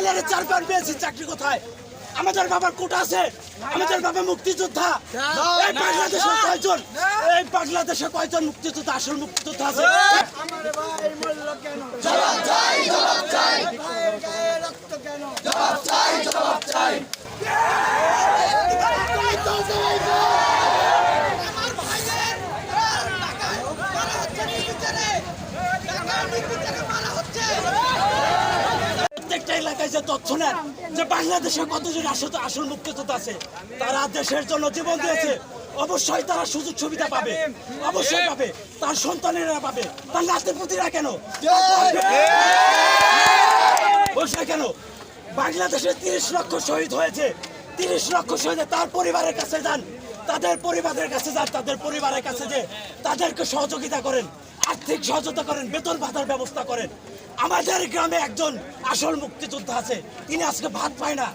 আমার পেয়েছি চাকরি কোথায়? আমাদের বাবার কোটা আছে। আমাদের বাবা মুক্তিযোদ্ধা। এই বাংলাদেশে কয়জন? এই বাংলাদেশে কয়জন মুক্তিযোদ্ধা, আসল মুক্তিযোদ্ধা আছে? জবাব চাই জবাব চাই ভাইয়ের গায়ে রক্ত কেন জবাব চাই জবাব চাই আমার ভাইদের টাকা মারা হচ্ছে নির্বিচারে টাকা নির্বিচারে মারা হচ্ছে প্রত্যেকটা এলাকায় যে তথ্য নেন যে বাংলাদেশে কতজন আসল আসল মুক্তিযোদ্ধা আছে, তারা দেশের জন্য জীবন দিয়েছে। অবশ্যই তারা সুযোগ সুবিধা পাবে। অবশ্যই পাবে। তার সন্তানেরা পাবে। তার নাতিপুতিরা কেন? বসে কেন? বাংলাদেশে তিরিশ লক্ষ শহীদ হয়েছে। তিরিশ লক্ষ শহীদ তার পরিবারের কাছে যান। তাদের পরিবারের কাছে যান। তাদের পরিবারের কাছে যে তাদেরকে সহযোগিতা করেন, আর্থিক সহযোগিতা করেন, বেতন ভাতার ব্যবস্থা করেন। আমাদের গ্রামে একজন আসল মুক্তিযোদ্ধা আছে। তিনি আজকে ভাত পায় না।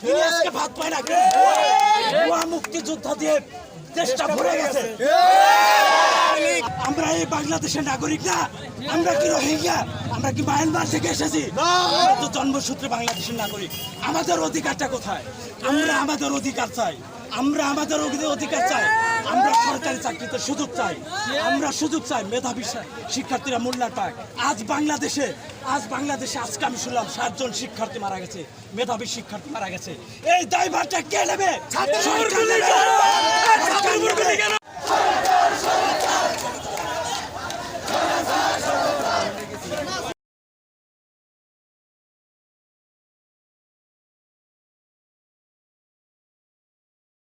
তিনি আজকে ভাত পায় না। মুক্তিযোদ্ধা দিয়ে দেশটা ভরে গেছে। আমরা এই বাংলাদেশের নাগরিক না। আমরা কি রোহিঙ্গা? আমরা কি মায়ানমার থেকে এসেছি? আমরা তো জন্মসূত্রে বাংলাদেশের নাগরিক। আমাদের অধিকারটা কোথায়? আমরা আমাদের অধিকার চাই। আমরা আমাদের অধি- অধিকার চাই। আমরা সরকারি চাকরিতে সুযোগ চাই। আমরা সুযোগ চাই মেধাবী শিক্ষার্থীরা মূল্যায়ন পায়। আজ বাংলাদেশে আজ বাংলাদেশে আজকে আমি শুনলাম সাতজন শিক্ষার্থী মারা গেছে মেধাবী শিক্ষার্থী মারা গেছে। এই দায়ভারটা কে নেবে?